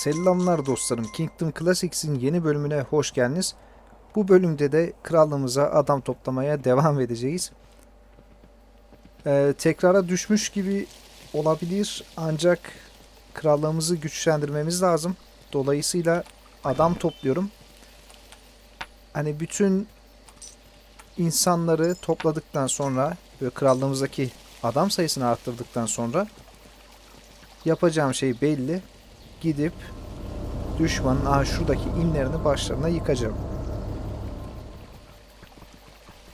Selamlar dostlarım. Kingdom Classics'in yeni bölümüne hoş geldiniz. Bu bölümde de krallığımıza adam toplamaya devam edeceğiz. Ee, tekrara düşmüş gibi olabilir ancak krallığımızı güçlendirmemiz lazım. Dolayısıyla adam topluyorum. Hani bütün insanları topladıktan sonra ve krallığımızdaki adam sayısını arttırdıktan sonra yapacağım şey belli. Gidip düşmanın aha şuradaki inlerini başlarına yıkacağım.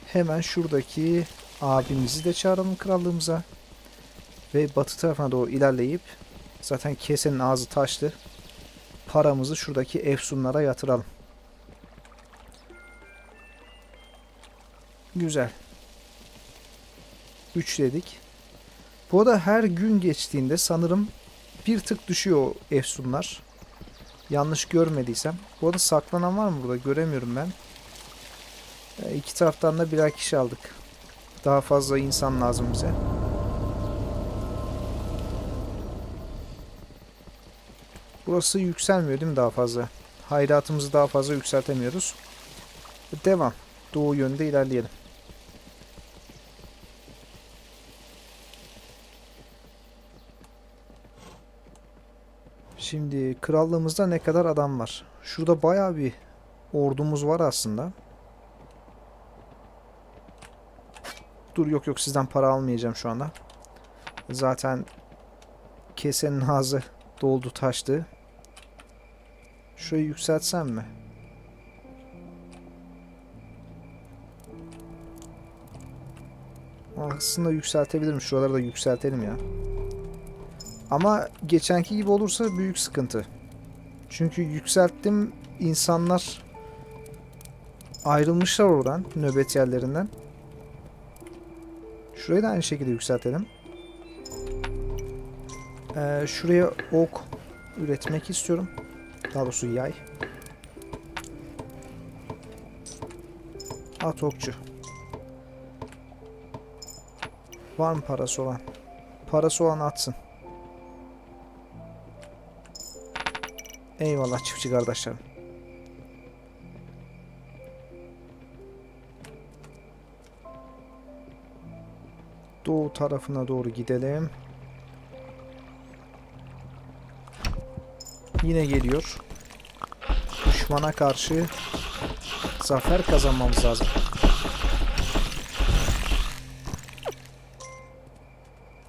Hemen şuradaki abimizi de çağıralım krallığımıza. Ve batı tarafına doğru ilerleyip zaten kesenin ağzı taştı. Paramızı şuradaki efsunlara yatıralım. Güzel. 3 dedik. Bu arada her gün geçtiğinde sanırım bir tık düşüyor efsunlar. Yanlış görmediysem. Bu arada saklanan var mı burada? Göremiyorum ben. E, iki taraftan da birer kişi aldık. Daha fazla insan lazım bize. Burası yükselmiyor değil mi daha fazla? Hayratımızı daha fazla yükseltemiyoruz. Devam. Doğu yönde ilerleyelim. Şimdi krallığımızda ne kadar adam var? Şurada bayağı bir ordumuz var aslında. Dur yok yok sizden para almayacağım şu anda. Zaten kesenin ağzı doldu taştı. Şurayı yükseltsem mi? Aslında yükseltebilirim. Şuraları da yükseltelim ya. Ama geçenki gibi olursa büyük sıkıntı. Çünkü yükselttim insanlar ayrılmışlar oradan nöbet yerlerinden. Şurayı da aynı şekilde yükseltelim. Ee, şuraya ok üretmek istiyorum. Daha doğrusu yay. At okçu. Var mı parası olan? Parası olan atsın. Eyvallah çiftçi kardeşlerim. Doğu tarafına doğru gidelim. Yine geliyor. Düşmana karşı zafer kazanmamız lazım.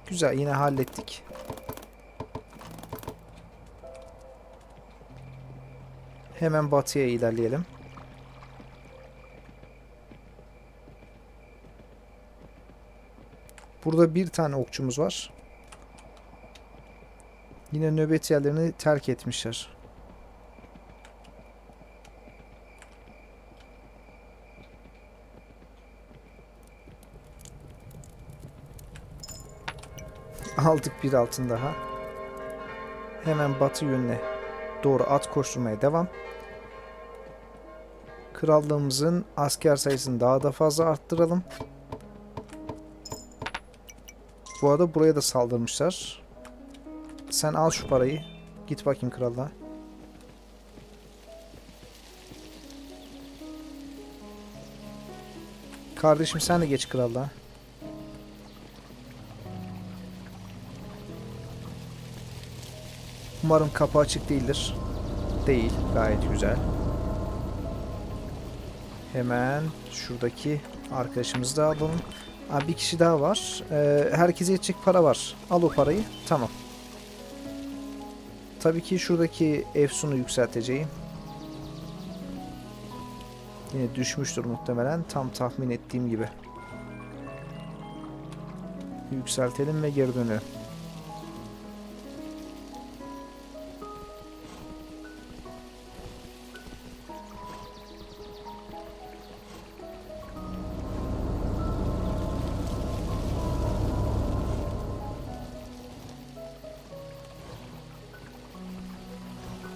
Güzel yine hallettik. Hemen batıya ilerleyelim. Burada bir tane okçumuz var. Yine nöbet yerlerini terk etmişler. Aldık bir altın daha. Hemen batı yönüne doğru at koşturmaya devam. Krallığımızın asker sayısını daha da fazla arttıralım. Bu arada buraya da saldırmışlar. Sen al şu parayı. Git bakayım krallığa. Kardeşim sen de geç krallığa. Umarım kapı açık değildir. Değil. Gayet güzel. Hemen şuradaki arkadaşımızı da alalım. Aa, bir kişi daha var. Ee, herkese yetecek para var. Al o parayı. Tamam. Tabii ki şuradaki Efsun'u yükselteceğim. Yine düşmüştür muhtemelen. Tam tahmin ettiğim gibi. Yükseltelim ve geri dönelim.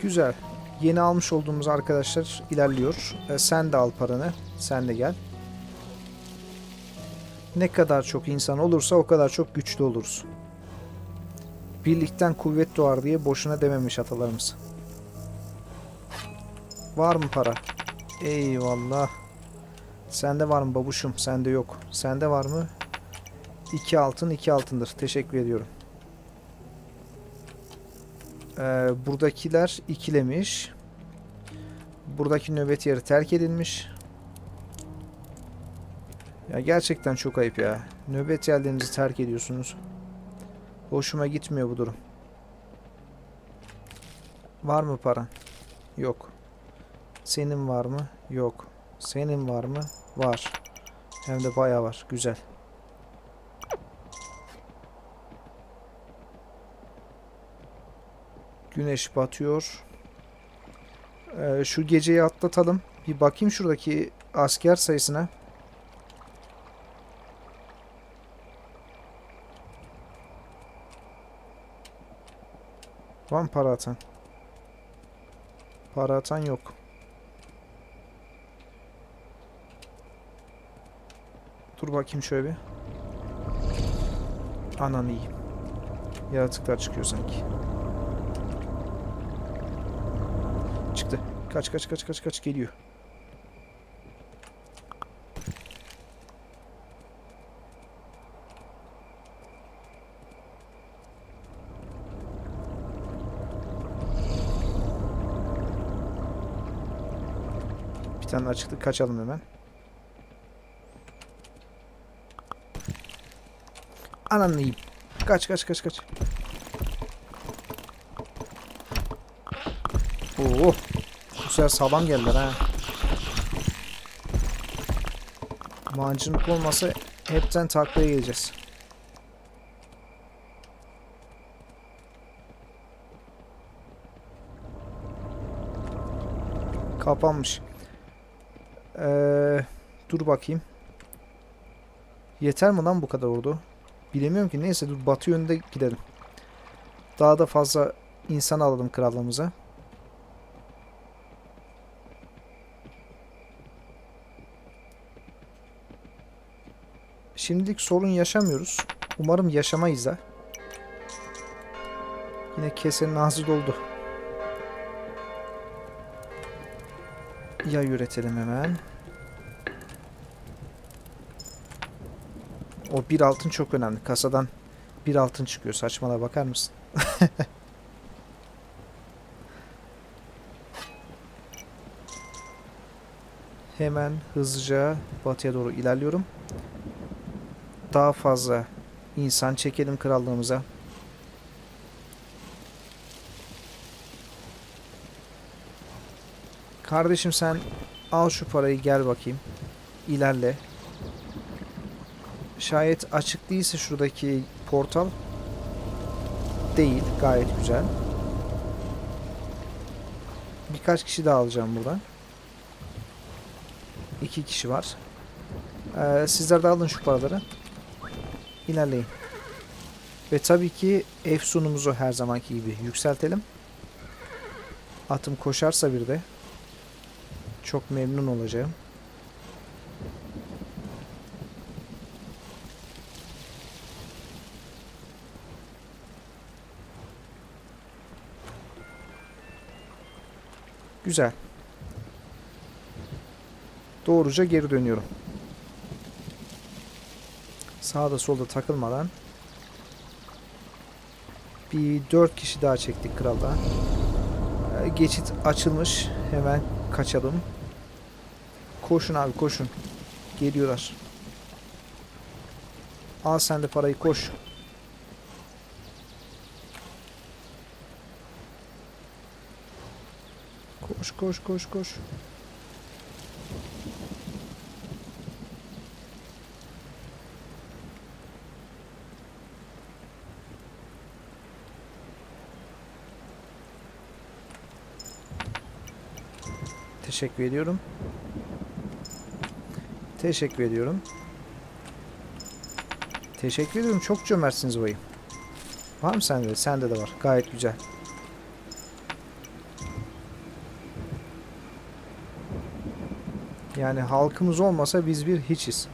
Güzel. Yeni almış olduğumuz arkadaşlar ilerliyor. E, sen de al paranı. Sen de gel. Ne kadar çok insan olursa o kadar çok güçlü oluruz. Birlikten kuvvet doğar diye boşuna dememiş atalarımız. Var mı para? Eyvallah. Sende var mı babuşum? Sende yok. Sende var mı? 2 altın 2 altındır. Teşekkür ediyorum. Ee, buradakiler ikilemiş. Buradaki nöbet yeri terk edilmiş. Ya gerçekten çok ayıp ya. Nöbet yerlerinizi terk ediyorsunuz. Hoşuma gitmiyor bu durum. Var mı paran? Yok. Senin var mı? Yok. Senin var mı? Var. Hem de bayağı var. Güzel. Güneş batıyor. Ee, şu geceyi atlatalım. Bir bakayım şuradaki asker sayısına. Var mı para atan? Para atan yok. Dur bakayım şöyle bir. Ananı yiyeyim. Yaratıklar çıkıyor sanki. Kaç kaç kaç kaç kaç geliyor. Bir tane çıktı. Kaçalım hemen. Ananı yiyeyim. Kaç kaç kaç kaç. Oo. Sefer sağlam geldiler ha. Mancınık olmasa hepten taklaya geleceğiz. Kapanmış. Ee, dur bakayım. Yeter mi lan bu kadar ordu? Bilemiyorum ki. Neyse dur batı yönünde gidelim. Daha da fazla insan alalım krallığımıza. Şimdilik sorun yaşamıyoruz. Umarım yaşamayız da. Yine kesenin ağzı doldu. Yay üretelim hemen. O bir altın çok önemli. Kasadan bir altın çıkıyor. Saçmalığa bakar mısın? Hemen hızlıca batıya doğru ilerliyorum. Daha fazla insan çekelim krallığımıza. Kardeşim sen al şu parayı gel bakayım. İlerle. Şayet açık değilse şuradaki portal değil. Gayet güzel. Birkaç kişi daha alacağım buradan. İki kişi var. Ee, sizler de alın şu paraları. İlerleyin. Ve tabii ki efsunumuzu her zamanki gibi yükseltelim. Atım koşarsa bir de çok memnun olacağım. Güzel. Doğruca geri dönüyorum. Sağda solda takılmadan bir dört kişi daha çektik kralda. Ee, Geçit açılmış. Hemen kaçalım. Koşun abi koşun. Geliyorlar. Al sen de parayı koş. Koş koş koş koş. Teşekkür ediyorum. Teşekkür ediyorum. Teşekkür ediyorum. Çok cömertsiniz bayım. Var mı sende? Sende de var. Gayet güzel. Yani halkımız olmasa biz bir hiçiz.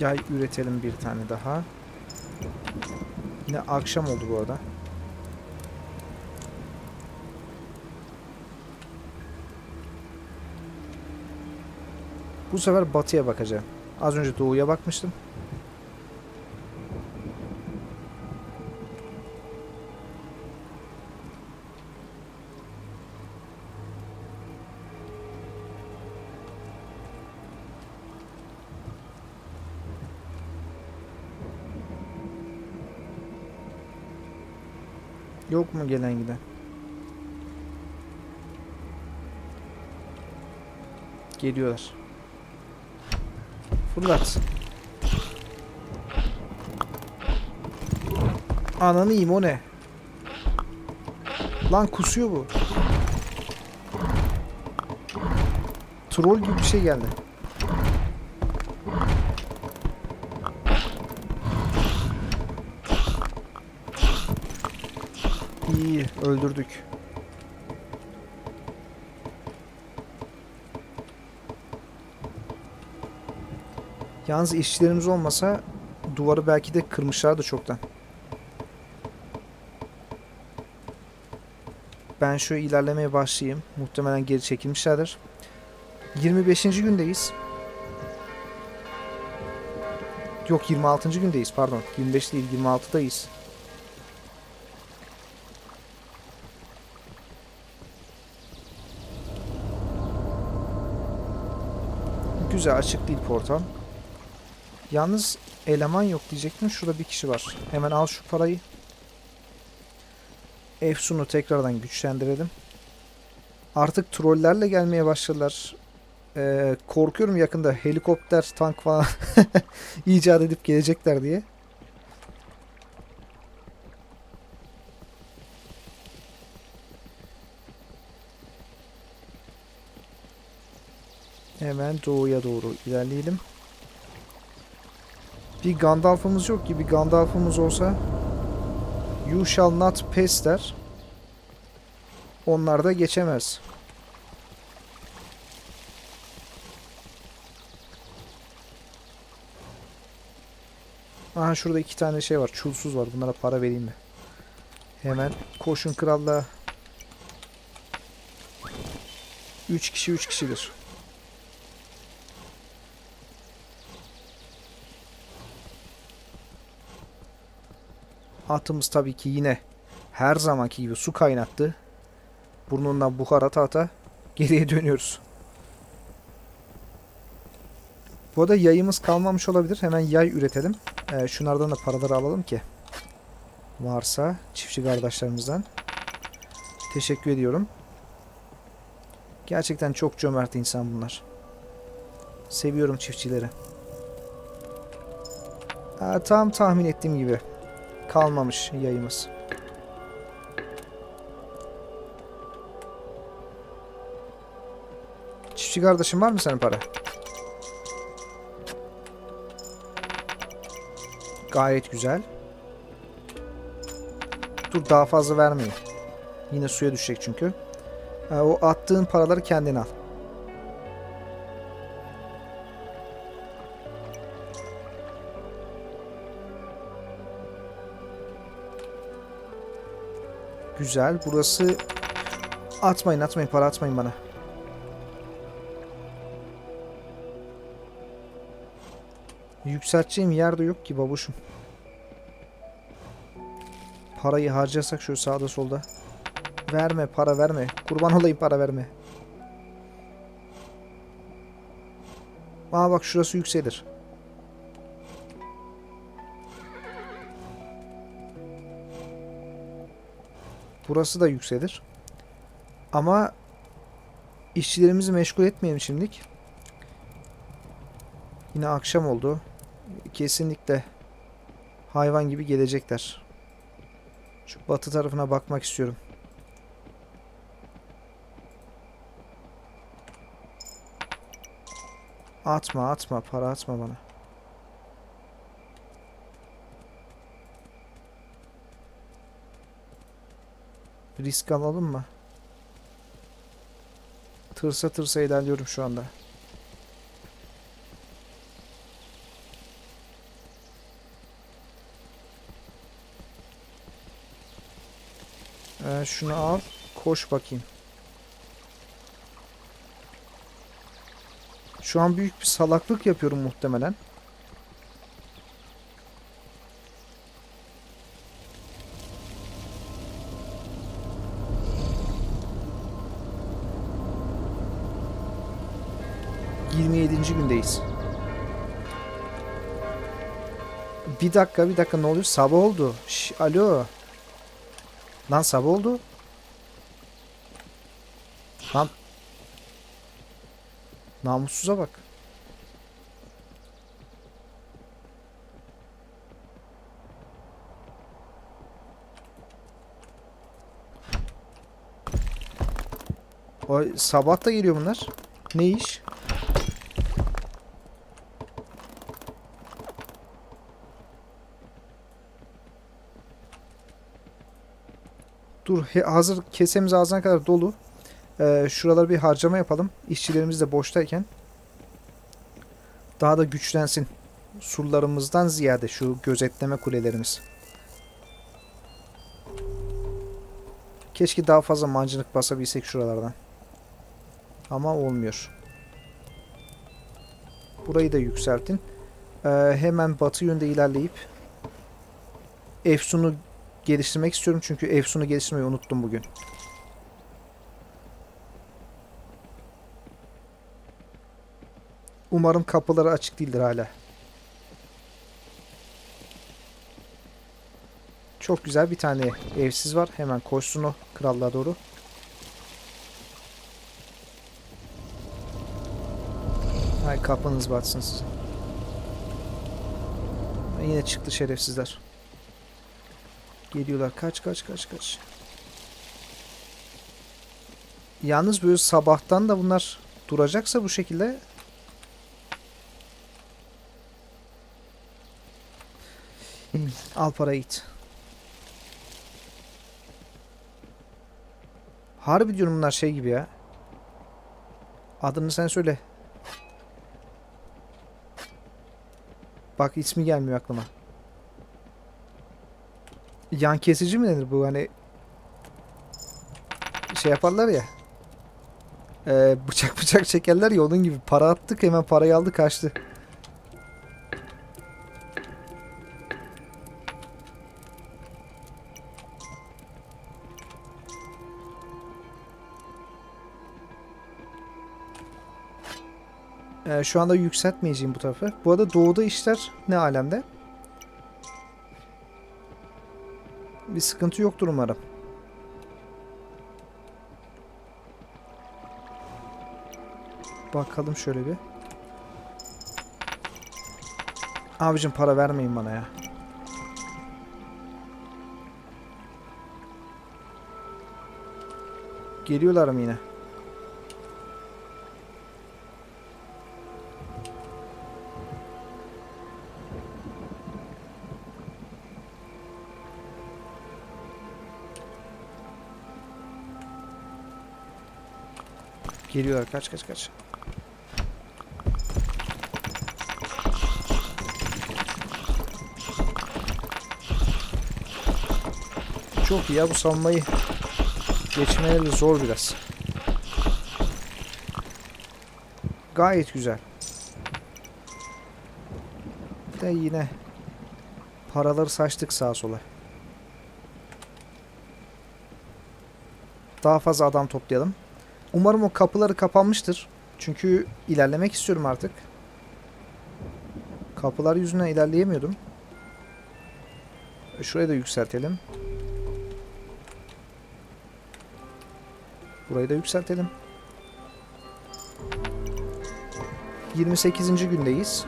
Yay üretelim bir tane daha. Yine akşam oldu bu arada. Bu sefer batıya bakacağım. Az önce doğuya bakmıştım. Yok gelen giden? Geliyorlar. Fırlat. Ananı yiyeyim o ne? Lan kusuyor bu. Troll gibi bir şey geldi. İyi öldürdük. Yalnız işçilerimiz olmasa duvarı belki de kırmışlardı çoktan. Ben şöyle ilerlemeye başlayayım. Muhtemelen geri çekilmişlerdir. 25. gündeyiz. Yok 26. gündeyiz pardon. 25 değil 26'dayız. Güzel açık değil portal. Yalnız eleman yok diyecektim. Şurada bir kişi var. Hemen al şu parayı. Efsun'u tekrardan güçlendirelim. Artık trollerle gelmeye başladılar. Ee, korkuyorum yakında helikopter, tank falan icat edip gelecekler diye. Hemen doğuya doğru ilerleyelim. Bir Gandalf'ımız yok ki. Bir Gandalf'ımız olsa You shall not pass der. Onlar da geçemez. Aha şurada iki tane şey var. Çulsuz var. Bunlara para vereyim mi? Hemen koşun krallığa. Üç kişi üç kişidir. Atımız tabii ki yine her zamanki gibi su kaynattı. Burnundan buhar ata ata geriye dönüyoruz. Bu arada yayımız kalmamış olabilir. Hemen yay üretelim. Ee, şunlardan da paraları alalım ki. Varsa çiftçi kardeşlerimizden. Teşekkür ediyorum. Gerçekten çok cömert insan bunlar. Seviyorum çiftçileri. Ha, tam tahmin ettiğim gibi kalmamış yayımız. Çiftçi kardeşim var mı senin para? Gayet güzel. Dur daha fazla vermeyin. Yine suya düşecek çünkü. Ha, o attığın paraları kendin al. Güzel. Burası atmayın atmayın para atmayın bana. Yükselteceğim yer de yok ki babuşum. Parayı harcasak şöyle sağda solda. Verme para verme. Kurban olayım para verme. Aa bak şurası yükselir. Burası da yükselir. Ama işçilerimizi meşgul etmeyelim şimdilik. Yine akşam oldu. Kesinlikle hayvan gibi gelecekler. Şu batı tarafına bakmak istiyorum. Atma atma para atma bana. risk alalım mı? Tırsa tırsa ilerliyorum şu anda. Ee, şunu al. Koş bakayım. Şu an büyük bir salaklık yapıyorum muhtemelen. Yirmi yedinci gündeyiz. Bir dakika bir dakika ne oluyor? Sabah oldu. Şş, alo. Lan sabah oldu. Lan. Namussuza bak. O sabah da geliyor bunlar. Ne iş? Dur hazır kesemiz ağzına kadar dolu. Ee, şuralara bir harcama yapalım. İşçilerimiz de boştayken. Daha da güçlensin. Surlarımızdan ziyade şu gözetleme kulelerimiz. Keşke daha fazla mancınık basabilsek şuralardan. Ama olmuyor. Burayı da yükseltin. Ee, hemen batı yönde ilerleyip Efsun'u geliştirmek istiyorum çünkü Efsun'u geliştirmeyi unuttum bugün. Umarım kapıları açık değildir hala. Çok güzel bir tane evsiz var. Hemen koşsun o krallığa doğru. Ay kapınız batsın sizin. Yine çıktı şerefsizler. Geliyorlar. Kaç kaç kaç kaç. Yalnız böyle sabahtan da bunlar duracaksa bu şekilde al para git. Harbi diyorum bunlar şey gibi ya. Adını sen söyle. Bak ismi gelmiyor aklıma. Yan kesici mi denir bu hani şey yaparlar ya. Ee, bıçak bıçak çekerler ya onun gibi para attık hemen parayı aldı kaçtı. Ee, şu anda yükseltmeyeceğim bu tarafı. Bu arada doğuda işler ne alemde? Bir sıkıntı yoktur umarım. Bakalım şöyle bir. Abicim para vermeyin bana ya. Geliyorlar mı yine? Geliyorlar kaç kaç kaç. Çok iyi ya bu savunmayı geçmeleri zor biraz. Gayet güzel. De yine paraları saçtık sağa sola. Daha fazla adam toplayalım. Umarım o kapıları kapanmıştır. Çünkü ilerlemek istiyorum artık. Kapılar yüzünden ilerleyemiyordum. E, Şurayı da yükseltelim. Burayı da yükseltelim. 28. gündeyiz.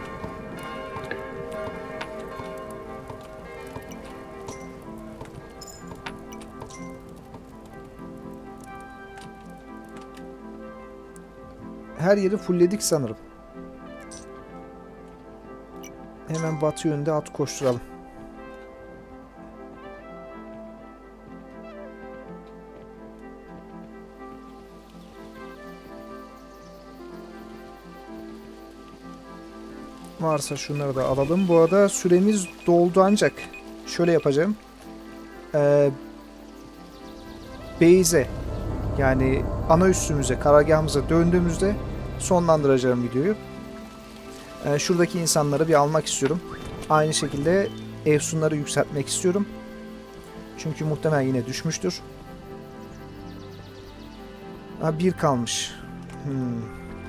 Her yeri fullledik sanırım. Hemen batı yönünde at koşturalım. Varsa şunları da alalım. Bu arada süremiz doldu ancak şöyle yapacağım. Ee, base'e yani ana üssümüze, karargahımıza döndüğümüzde sonlandıracağım videoyu. Ee, şuradaki insanları bir almak istiyorum. Aynı şekilde Efsunları yükseltmek istiyorum. Çünkü muhtemelen yine düşmüştür. Ha, bir kalmış. Hmm,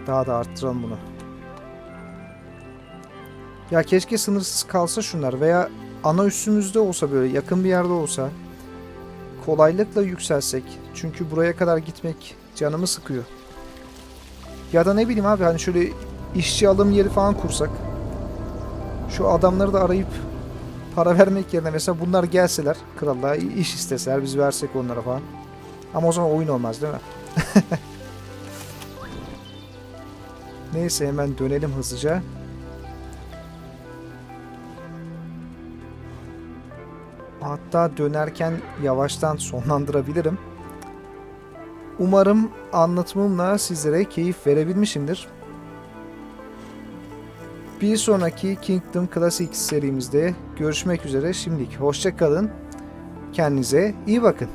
daha da arttıralım bunu. Ya keşke sınırsız kalsa şunlar veya ana üssümüzde olsa böyle yakın bir yerde olsa kolaylıkla yükselsek. Çünkü buraya kadar gitmek canımı sıkıyor. Ya da ne bileyim abi hani şöyle işçi alım yeri falan kursak. Şu adamları da arayıp para vermek yerine mesela bunlar gelseler krallığa iş isteseler biz versek onlara falan. Ama o zaman oyun olmaz değil mi? Neyse hemen dönelim hızlıca. Hatta dönerken yavaştan sonlandırabilirim. Umarım anlatımımla sizlere keyif verebilmişimdir. Bir sonraki Kingdom Classics serimizde görüşmek üzere. Şimdilik hoşça kalın. Kendinize iyi bakın.